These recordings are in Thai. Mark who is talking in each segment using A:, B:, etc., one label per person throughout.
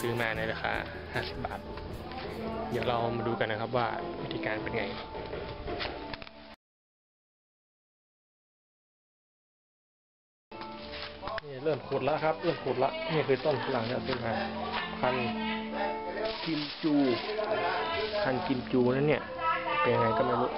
A: ซื้อมาในราคา 50 บาท เดี๋ยวเรามาดูกันนะครับว่าวิธีการเป็นไงนี่เริ่มขุดแล้วครับ เริ่มขุดล้วนี่คือต้นฝรั่งที่เราซื้อมาพันกิมจูพันกิมจูนั่นเนี่ย เป็นยังไงก็ไม่รู้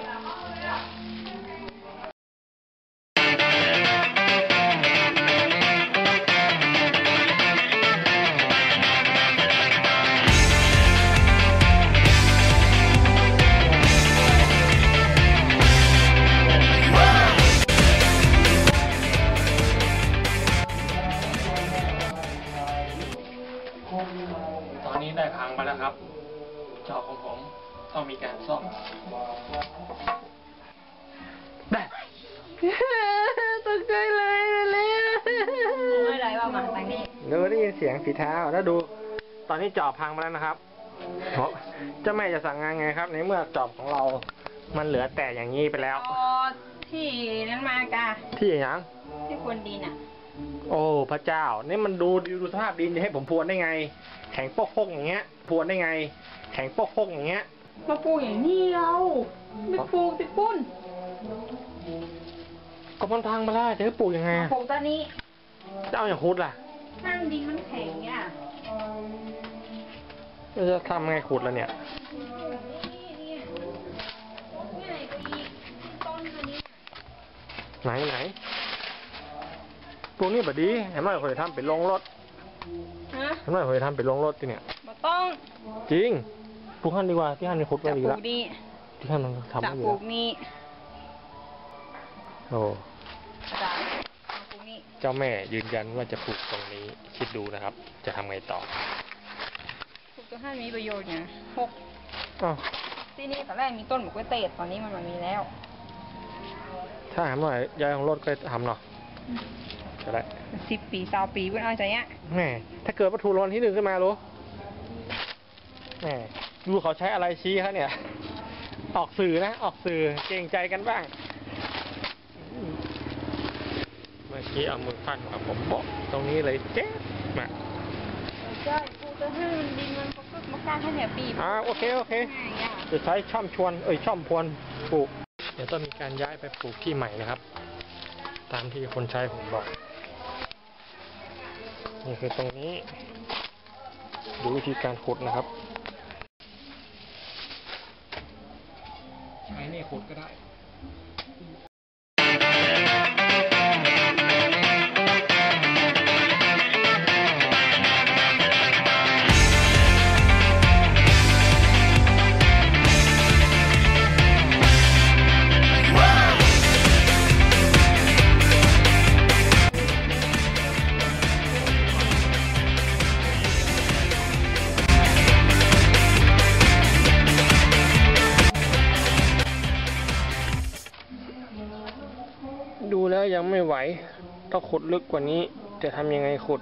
A: ต้องมีการซ่อมได้
B: ตกใจเลยเลยไม่ได้ว่ามาทางนี้
A: เดี๋ยวได้ยินเสียงฝีเท้าแล้วดู ตอนนี้จอบพังมาแล้วนะครับเพราะเจ้าแม่จะสั่งงานไงครับ ในเมื่อจอบของเรา มันเหลือแต่อย่างนี้ไปแล้ว
B: อ๋อที่นั้นมากะ
A: ที่อย่าง
B: ที่ควรดินอะ
A: โอ้พระเจ้า นี่มันดูดูสภาพดินจะให้ผมพรวนได้ไง แข็งโป๊กโกอย่างเงี้ยพรวนได้ไง แข็งโป๊กโกอย่างเงี้ย
B: มาปลูกอย่างนี้เราไม่ปลูกติดปุ้น
A: ก็มันพังมาแล้วจะให้ปลูกยังไง
B: มา
A: อะ
B: ปลูกตอนนี้
A: จะเอาอย่างขุดล่ะ
B: นั่งดินมันแข็งอะ
A: แล้วจะทำไงขุดล่ะเนี่ย
B: นี่เนี่ยง่ายกว่าอีกต้นอันนี้
A: ไหนไหนพวกนี้บดีเห็นไหมเคยทำเป็นโรงรถ
B: ฮะ
A: เห็นไหมเคยทำเป็นโรงรถที่เนี่ย
B: มาต้อง
A: จริง ปลูกหันดีกว่าที่หันมีขุดไว้
B: จะ
A: ดี
B: ปลู
A: ละ
B: กนี่
A: ที่หันมันทำ
B: จะ
A: ไว้อยู่
B: ปลู
A: แล้ว
B: กนี่
A: โอ้
B: จะปลูกนี่
A: เจ้าแม่ยืนยันว่าจะปลูกตรงนี้คิดดูนะครับ จะทำไงต่อ
B: ปลูกตัวห้ามีประโยชน์เนี่ยหก
A: อ้าว
B: ที่นี่ตอนแรกมีต้นหมกกล้วยเตดตอนนี้มันไมามีแล้ว
A: ถ้าหามหน่อยยายของรถก็ทำเนาะก็ได้
B: สิบปีสาวปีเพื่อนเอาใจเนี้ย
A: แหม่ถ้าเกิดวัตถุรางวัลที่หนึ่งขึ้นมารู้แหม่ ดูเขาใช้อะไรชี้เขาเนี่ย ออกสื่อนะ ออกสื่อเกรงใจกันบ้าง เมื่อกี้เอามือฟันกับผมโบอกตรงนี้เลยเจ๊มา
B: ใช่ปลูกตัวห้ามันดินมันก็กมากล้าแค่เนี่ยปี
A: อ่าโอเคโอเค
B: ง่ายอะ
A: จะใช้ช่อมชวน เอ้ยช่อมพวนปลูก เดี๋ยวต้องมีการย้ายไปปลูกที่ใหม่นะครับ ตามที่คนใช้ผมบอก นี่คือตรงนี้ ดูวิธีการขุดนะครับ ผลก็ได้ ยังไม่ไหวต้องขุดลึกกว่านี้ จะทำยังไงขุด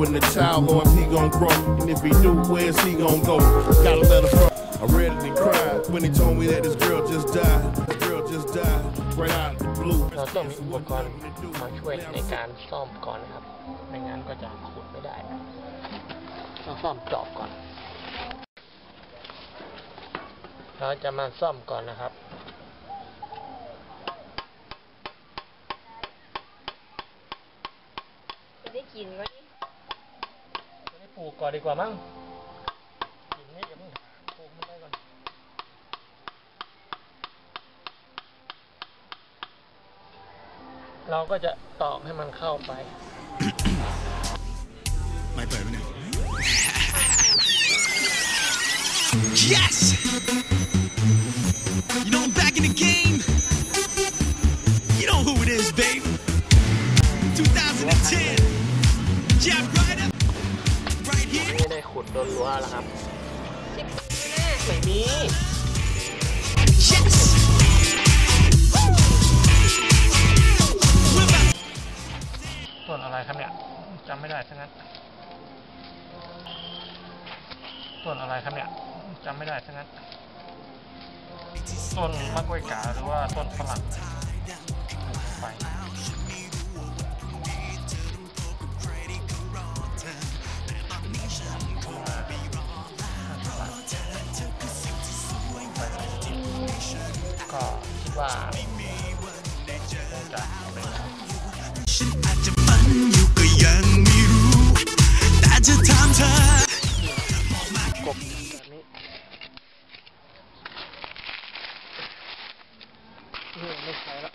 C: whether to throw in the towel or if he gon' grow. And if he do, where's he gon' go? Gotta letter from. I read it and cried when he told me that his girl just died. His girl just died right out of the blue.
A: เราต้องมีอุปกรณ์มาช่วยในการซ่อมก่อนนะครับ ไม่งั้นก็จะขุดไม่ได้นะต้องซ่อมจอบก่อน เราจะมาซ่อมก่อนนะครับ
B: จะได้กินก็นี่
A: จะได้ปลู กก่อนดีกว่ามั้งกินนี่อย่าเพิ่งปลูกมันไปก่อนเราก็จะตอกให้มันเข้าไป
D: ไม่เปิดมันเนี่ย Yes!
A: ขุดโดนรั้วแล้วครับ
B: สิบแน่
A: ไม่มี
D: Yes! We're back.
A: ต้นอะไรครับเนี่ยจำไม่ได้ทั้งนั้นต้นอะไรครับเนี่ยจำไม่ได้ทั้งนั้นต้นมะกล้วยกาหรือว่าต้นฝรั่งไป ก็คิดว่าคงจะเอาไปแล้ว
D: ฉันอาจจะฝันอยู่ก็ยังไม่รู้แต่จะถามเธอ
A: กบแบบนี้ไม่ใช่ละ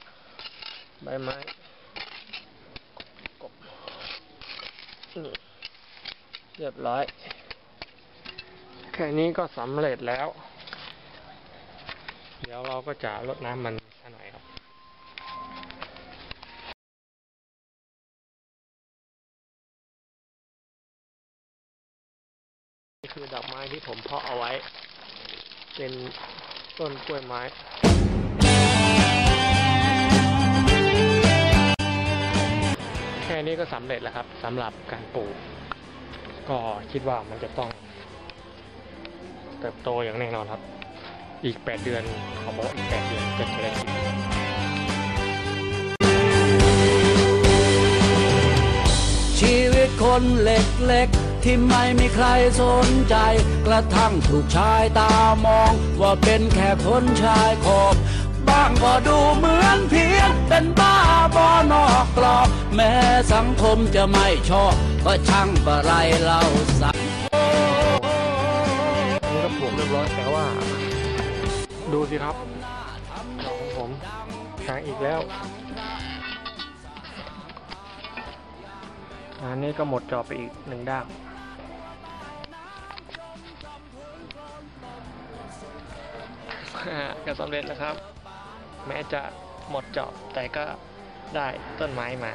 A: ใบไม้กบนี่เรียบร้อย แค่นี้ก็สำเร็จแล้ว เดี๋ยวเราก็จะลดน้ำมันสักหน่อยครับนี่คือดอกไม้ที่ผมเพาะเอาไว้ เป็นต้นกล้วยไม้แค่นี้ก็สำเร็จแล้วครับสำหรับการปลูก ก็คิดว่ามันจะต้องเติบโตอย่างแน่นอนครับ อีก 8 เดือนเขาบอกอีก 8 เดือนจะจะได้กิน
E: ชีวิตคนเล็กๆ ที่ไม่มีใครสนใจ กระทั่งถูกชายตามอง ว่าเป็นแค่คนชายขอบบ้างก็ดูเหมือนเพี้ยงเป็นบ้าบอนอกกรอบ แม้สังคมจะไม่ชอบ ก็ช่างบะไรเราสั
A: ดูสิครับดอกของผมหางอีกแล้วอันนี้ก็หมดจอไปอีกหนึ่งด้ามก็สำเร็จแล้วครับ แม้จะหมดจอบแต่ก็ได้ต้นไม้มา